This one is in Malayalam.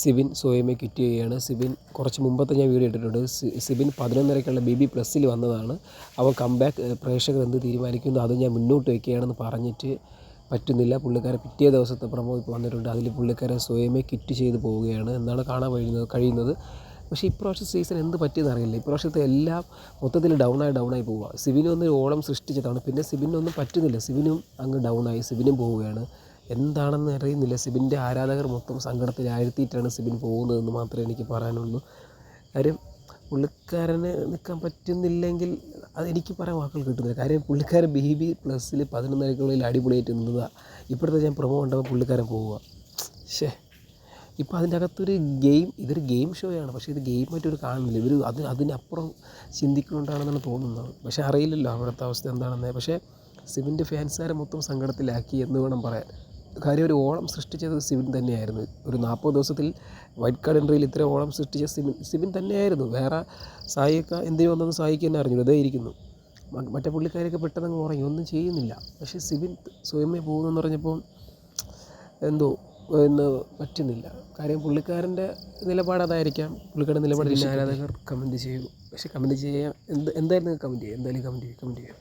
സിബിൻ സ്വയമേ കിറ്റ് ചെയ്യുകയാണ്. സിബിൻ കുറച്ച് മുമ്പത്തെ ഞാൻ വീഡിയോ ഇട്ടിട്ടുണ്ട്. സിബിൻ പതിനൊന്നരയ്ക്കുള്ള ബി ബി പ്ലസ്സിൽ വന്നതാണ്. അവൻ കംബാക്ക് പ്രേക്ഷകർ എന്ത് തീരുമാനിക്കുന്നു അത് ഞാൻ മുന്നോട്ട് വയ്ക്കുകയാണെന്ന് പറഞ്ഞിട്ട് പറ്റുന്നില്ല. പുള്ളിക്കാരൻ പിറ്റേ ദിവസത്തെ പ്രമോ ഇപ്പോൾ വന്നിട്ടുണ്ട്. അതിൽ പുള്ളിക്കാരൻ സ്വയമേ കിറ്റ് ചെയ്ത് പോവുകയാണ് എന്നാണ് കാണാൻ കഴിയുന്നത് കഴിയുന്നത്. പക്ഷേ ഇപ്രാവശ്യം സീസൺ എന്ത് പറ്റിയെന്ന് അറിയില്ല. ഇപ്രാവശ്യത്തെ എല്ലാം മൊത്തത്തിൽ ഡൗണായി ഡൗണായി പോവുക. സിബിനും ഒന്ന് ഓളം സൃഷ്ടിച്ചതാണ്. പിന്നെ സിബിനൊന്നും പറ്റുന്നില്ല. സിബിനും അങ്ങ് ഡൗണായി സിബിനും പോവുകയാണ്. എന്താണെന്ന് അറിയുന്നില്ല. സിബിന്റെ ആരാധകർ മൊത്തം സങ്കടത്തിലാഴ്ത്തിയിട്ടാണ് സിബിൻ പോകുന്നതെന്ന് മാത്രമേ എനിക്ക് പറയാനുള്ളൂ. കാര്യം പുള്ളിക്കാരന് നിൽക്കാൻ പറ്റുന്നില്ലെങ്കിൽ അത് എനിക്ക് പറയാൻ വാക്കുകൾ കിട്ടുന്നില്ല. കാര്യം പുള്ളിക്കാരൻ ബി ബി പ്ലസ്സിൽ പതിനൊന്നരക്കുള്ളിൽ അടിപൊളിയായിട്ട് നിന്നതാണ് ഇപ്പോഴത്തെ ഞാൻ പ്രൊമോ കണ്ടപ്പോൾ പുള്ളിക്കാരൻ പോവുക. ഷേ ഇപ്പോൾ അതിന്റെ അകത്തൊരു ഗെയിം ഇതൊരു ഗെയിം ഷോയാണ് പക്ഷേ ഇത് ഗെയിമായിട്ട് ഒരു കാണുന്നില്ല. ഇവർ അത് അതിനപ്പുറം ചിന്തിക്കുന്നുണ്ടാണെന്നാണ് തോന്നുന്നത്. പക്ഷേ അറിയില്ലല്ലോ അവിടുത്തെ അവസ്ഥ എന്താണെന്ന്. പക്ഷേ സിബിന്റെ ഫാൻസുകാരെ മൊത്തം സങ്കടത്തിലാക്കി എന്ന് വേണം പറയാൻ. കാര്യം ഒരു ഓളം സൃഷ്ടിച്ചത് സിബിൻ തന്നെയായിരുന്നു. ഒരു നാൽപ്പത് ദിവസത്തിൽ വൈറ്റ് കാർഡ് എൻട്രിയിൽ ഇത്ര ഓളം സൃഷ്ടിച്ച സിബിൻ സിബിൻ തന്നെയായിരുന്നു. വേറെ സായിക്ക എന്തിനു വന്നെന്ന് സായിക്ക് തന്നെ അറിഞ്ഞു ഇതേ ഇരിക്കുന്നു. മറ്റേ പുള്ളിക്കാരൊക്കെ പെട്ടെന്ന് ഉറങ്ങി ഒന്നും ചെയ്യുന്നില്ല. പക്ഷേ സിബിൻ സ്വയമേ പോകുന്നെന്ന് പറഞ്ഞപ്പോൾ എന്തോ എന്ന് പറ്റുന്നില്ല. കാര്യം പുള്ളിക്കാരന്റെ നിലപാട് അതായിരിക്കാം. പുള്ളിക്കാരന്റെ നിലപാട് ആരാധകർ കമന്റ് ചെയ്യും. പക്ഷേ കമന്റ് ചെയ്യാൻ എന്ത് എന്തായാലും കമന്റ് ചെയ്യും എന്തായാലും കമന്റ് ചെയ്യും കമന്റ് ചെയ്യും.